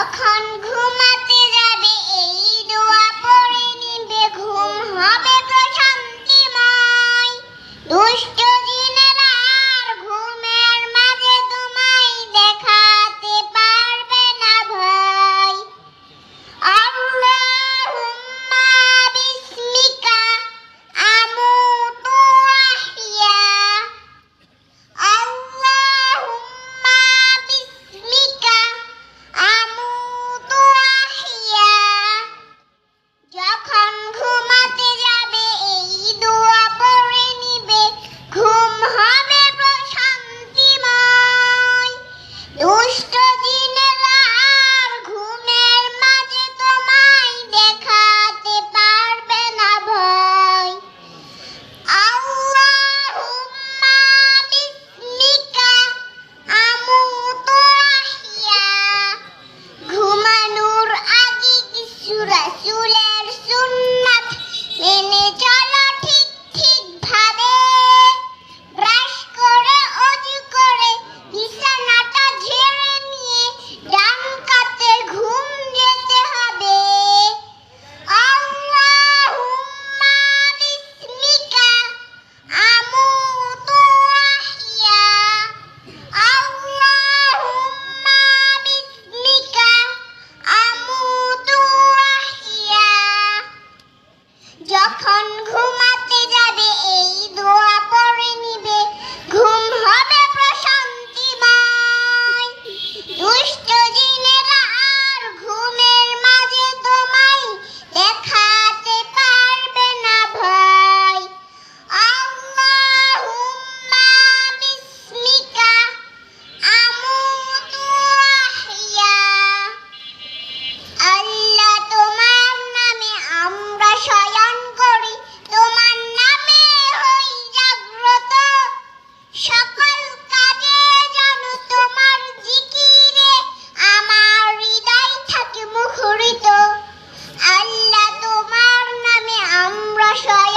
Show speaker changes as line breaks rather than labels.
যখন ঘুমাতে যাবে এই দোয়া পড়ে নিবে ঘুম হবে Come. who I'm show